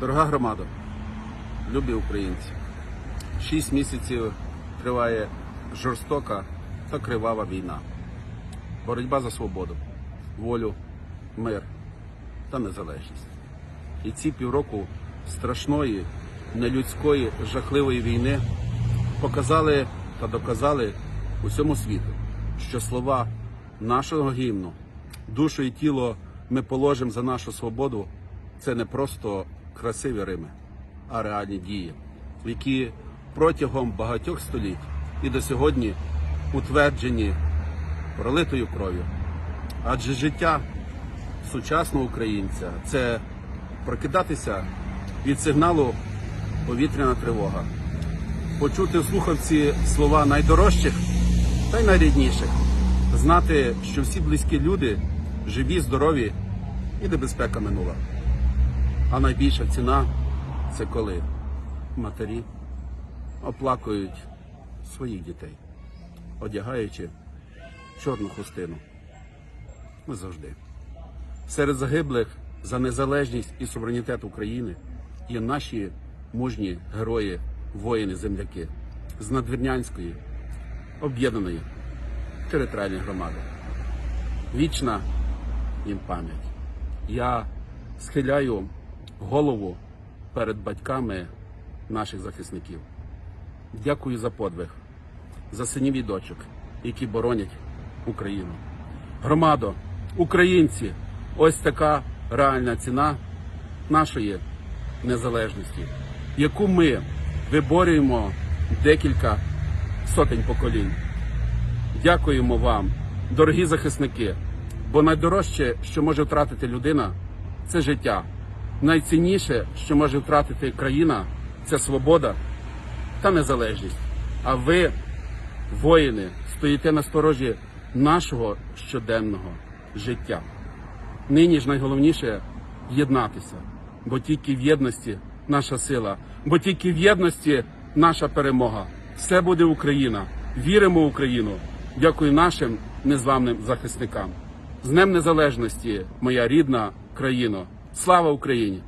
Дорога громада, любі українці, шість місяців триває жорстока та кривава війна. Боротьба за свободу, волю, мир та незалежність. І ці півроку страшної, нелюдської, жахливої війни показали та доказали усьому світу, що слова нашого гімну, душу і тіло ми положимо за нашу свободу, це не просто красиві рими, а реальні дії, які протягом багатьох століть і до сьогодні утверджені пролитою кров'ю. Адже життя сучасного українця це прокидатися від сигналу повітряна тривога, почути в слухавці слова найдорожчих та й найрідніших, знати, що всі близькі люди живі, здорові і небезпека минула. А найбільша ціна це коли матері оплакують своїх дітей, одягаючи чорну хустину. Ми завжди. Серед загиблих за незалежність і суверенітет України є наші мужні герої, воїни-земляки з Надвірнянської об'єднаної територіальної громади. Вічна їм пам'ять. Я схиляю голову перед батьками наших захисників. Дякую за подвиг, за синів і дочок, які боронять Україну. Громадо, українці, ось така реальна ціна нашої незалежності, яку ми виборюємо декілька сотень поколінь. Дякуємо вам, дорогі захисники, бо найдорожче, що може втратити людина, це життя. Найцінніше, що може втратити країна, це свобода та незалежність. А ви, воїни, стоїте на сторожі нашого щоденного життя. Нині ж найголовніше єднатися, бо тільки в єдності наша сила, бо тільки в єдності наша перемога. Все буде Україна. Віримо в Україну. Дякую нашим незламним захисникам. З Днем Незалежності, моя рідна країно. Слава Україні!